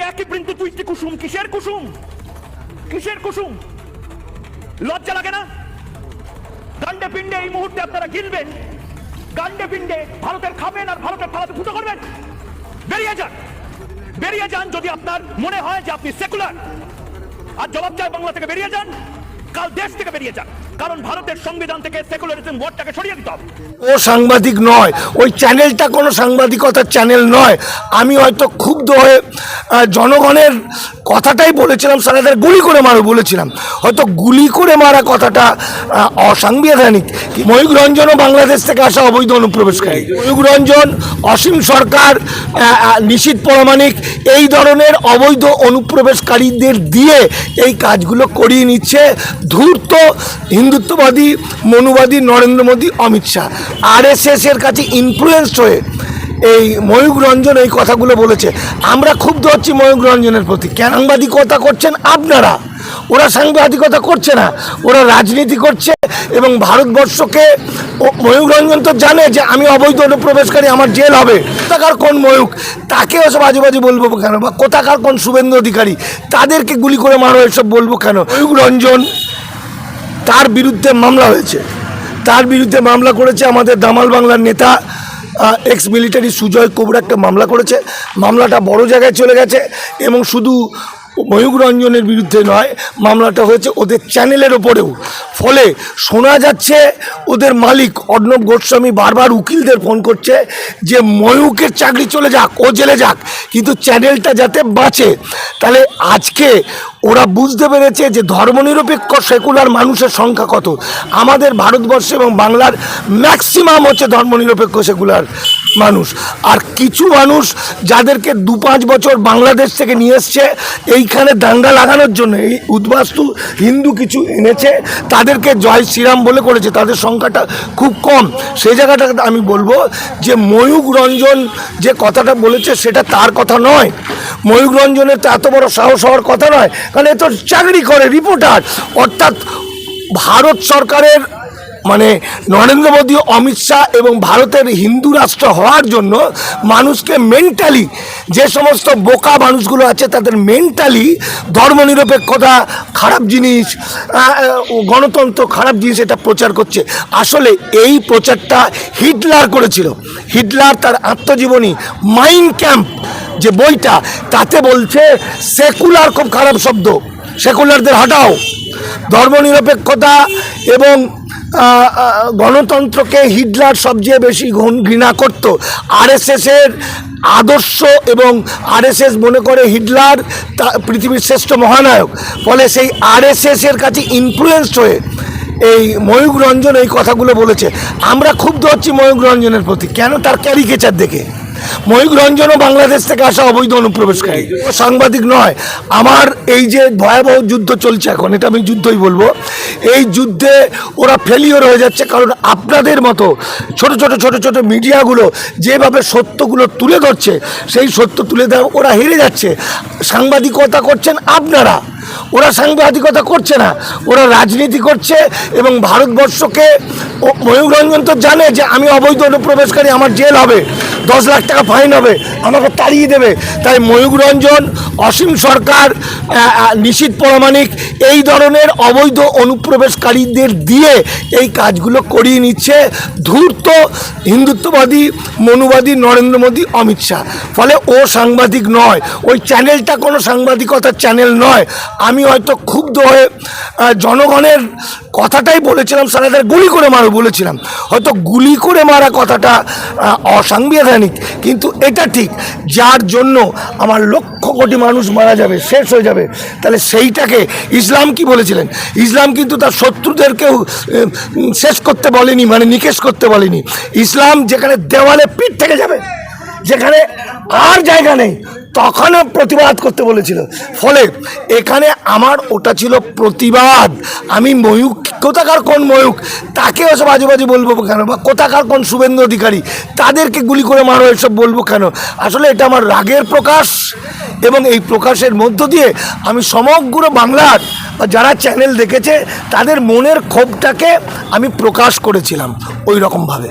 একই তুই তুইটি কুসুম? কিসের কুসুম? কিসের কুসুম? লজ্জা লাগে না? গান্ডে পিণ্ডে এই মুহূর্তে আপনারা গিলবেন। গান্ডে পিণ্ডে ভারতের খাবেন আর ভারতের থালাতে ফুটো করবেন। বেরিয়ে যান। বেরিয়ে যান যদি আপনার মনে হয় যে আপনি সেকুলার। আর জবাব চায় বাংলা থেকে বেরিয়ে যান। কাল দেশ থেকে বেরিয়ে যান। কারণ ভারতের সংবিধান থেকে সেকুলারিজম ওয়ার্ডটাকে সরিয়ে দিতে হবে। ও সাংবাদিক নয়, ওই চ্যানেলটা কোনো সাংবাদিকতার চ্যানেল নয়। আমি হয়তো ক্ষুব্ধ হয়ে জনগণের কথাটাই বলেছিলাম, সারাদের গুলি করে মারো বলেছিলাম। হয়তো গুলি করে মারা কথাটা অসাংবিধানিক। ময়ূক রঞ্জনও বাংলাদেশ থেকে আসা অবৈধ অনুপ্রবেশকারী। ময়ূক রঞ্জন, অসীম সরকার নিশীত পরমাণিক, এই ধরনের অবৈধ অনুপ্রবেশকারীদের দিয়ে এই কাজগুলো করিয়ে নিচ্ছে। ধূর্ত হিন্দুত্ববাদী, মনুবাদী নরেন্দ্র মোদী, অমিত শাহ। আর এর কাছে ইনফ্লুয়েসড হয়ে এই ময়ূক রঞ্জন এই কথাগুলো বলেছে। আমরা ক্ষুব্ধ হচ্ছি ময়ূক রঞ্জনের প্রতি। কেন সাংবাদিকতা করছেন আপনারা। ওরা সাংবাদিকতা করছে না। ওরা রাজনীতি করছে এবং ভারতবর্ষকে ময়ূক রঞ্জন তো জানে যে আমি অবৈধ অনুপ্রবেশকারী, আমার জেল হবে। কোথাকার কোন ময়ূক তাকে ওসব বাজে বাজে বলব কেন? বা কোথাকার কোন শুভেন্দু অধিকারী? তাদেরকে গুলি করে মারো, এসব বলব কেন? ময়ূক রঞ্জন তার বিরুদ্ধে মামলা হয়েছে। তার বিরুদ্ধে মামলা করেছে আমাদের দামাল বাংলার নেতা এক্স মিলিটারি সুজয় কোবরা একটা মামলা করেছে। মামলাটা বড় জায়গায় চলে গেছে এবং শুধু ময়ূক রঞ্জনের বিরুদ্ধে নয়, মামলাটা হয়েছে ওদের চ্যানেলের ওপরেও। ফলে শোনা যাচ্ছে ওদের মালিক অর্ণব গোস্বামী বারবার উকিলদের ফোন করছে যে ময়ূকের চাকরি চলে যাক, ও জেলে যাক, কিন্তু চ্যানেলটা যাতে বাঁচে। তাহলে আজকে ওরা বুঝতে পেরেছে যে ধর্মনিরপেক্ষ সেকুলার মানুষের সংখ্যা কত। আমাদের ভারতবর্ষে এবং বাংলার ম্যাক্সিমাম হচ্ছে ধর্মনিরপেক্ষ সেকুলার মানুষ। আর কিছু মানুষ যাদেরকে দু পাঁচ বছর বাংলাদেশ থেকে নিয়ে এসছে, এইখানে দাঙ্গা লাগানোর জন্য, এই উদ্বাস্তু হিন্দু কিছু এনেছে তাদেরকে জয় শ্রীরাম বলে করেছে, তাদের সংখ্যাটা খুব কম। সেই জায়গাটা আমি বলব যে ময়ূক রঞ্জন যে কথাটা বলেছে সেটা তার কথা নয়। ময়ূক রঞ্জনের তো এত বড় সাহস হওয়ার কথা নয়, কারণ এ তো চাকরি করে রিপোর্টার অর্থাৎ ভারত সরকারের মানে নরেন্দ্র মোদী অমিত শাহ এবং ভারতের হিন্দু রাষ্ট্র হওয়ার জন্য মানুষকে মেন্টালি যে সমস্ত বোকা মানুষগুলো আছে, তাদের মেন্টালি ধর্মনিরপেক্ষতা খারাপ জিনিস গণতন্ত্র খারাপ জিনিস এটা প্রচার করছে। আসলে এই প্রচারটা হিটলার করেছিল। হিটলার তার আত্মজীবনী মাইন ক্যাম্প যে বইটা, তাতে বলছে সেকুলার খুব খারাপ শব্দ। সেকুলারদের হটাও। ধর্মনিরপেক্ষতা এবং গণতন্ত্রকে হিটলার সবচেয়ে বেশি ঘৃণা করত। আরএসএসের আদর্শ এবং আরএসএস মনে করে হিটলার পৃথিবীর শ্রেষ্ঠ মহানায়ক। ফলে সেই আরএসএসের কাছে ইনফ্লুয়েসড হয়ে এই ময়ূক রঞ্জন এই কথাগুলো বলেছে। আমরা ক্ষুব্ধ হচ্ছি ময়ূর রঞ্জনের প্রতি। কেন তার ক্যারিকেচার দেখে? ময়ূক রঞ্জনও বাংলাদেশ থেকে আসা অবৈধ অনুপ্রবেশকারী। ও সাংবাদিক নয়। আমার এই যে ভয়াবহ যুদ্ধ চলছে এখন এটা আমি যুদ্ধই বলব। এই যুদ্ধে ওরা ফেলিওর হয়ে যাচ্ছে কারণ আপনাদের মতো ছোট ছোট ছোট ছোট মিডিয়াগুলো যেভাবে সত্যগুলো তুলে ধরছে সেই সত্য তুলে দেওয়া ওরা হেরে যাচ্ছে। সাংবাদিকতা করছেন আপনারা। ওরা সাংবাদিকতা করছে না, ওরা রাজনীতি করছে এবং ভারতবর্ষকে ময়ূক তো জানে যে আমি অবৈধ অনুপ্রবেশকারী, আমার জেল হবে, দশ লাখ টাকা ফাইন হবে, আমাকে তাড়িয়ে দেবে। তাই ময়ূক রঞ্জন অসীম সরকার নিশীত পরমাণিক, এই ধরনের অবৈধ অনুপ্রবেশকারীদের দিয়ে এই কাজগুলো করিয়ে নিচ্ছে ধূর্ত হিন্দুত্ববাদী, মনুবাদী নরেন্দ্র মোদী, অমিত শাহ। ফলে ও সাংবাদিক নয়, ওই চ্যানেলটা কোনো সাংবাদিকতার চ্যানেল নয় আমি হয়তো ক্ষুব্ধ হয়ে জনগণের কথাটাই বলেছিলাম, সারাদের গুলি করে মারো বলেছিলাম। হয়তো গুলি করে মারা কথাটা অসাংবিধানিক, কিন্তু এটা ঠিক। যার জন্য আমার লক্ষ কোটি মানুষ মারা যাবে, শেষ হয়ে যাবে, তাহলে সেইটাকে ইসলাম কি বলেছিলেন? ইসলাম কিন্তু তার শত্রুদেরকেও শেষ করতে বলেনি মানে নিকেশ করতে বলেনি। ইসলাম যেখানে দেওয়ালে পিঠ থেকে যাবে। যেখানে আর জায়গা নেই, তখনও প্রতিবাদ করতে বলেছিল। ফলে এখানে আমার ওটা ছিল প্রতিবাদ। আমি ময়ূক কোথাকার কোন ময়ূক তাকে ওসব বাজে বাজে বলব কেন? বা কোথাকার কোন শুভেন্দু অধিকারী, তাদেরকে গুলি করে মারো এসব বলব কেন? আসলে এটা আমার রাগের প্রকাশ এবং এই প্রকাশের মধ্য দিয়ে আমি সমগ্র বাংলার বা যারা চ্যানেল দেখেছে, তাদের মনের ক্ষোভটাকে আমি প্রকাশ করেছিলাম ওই রকমভাবে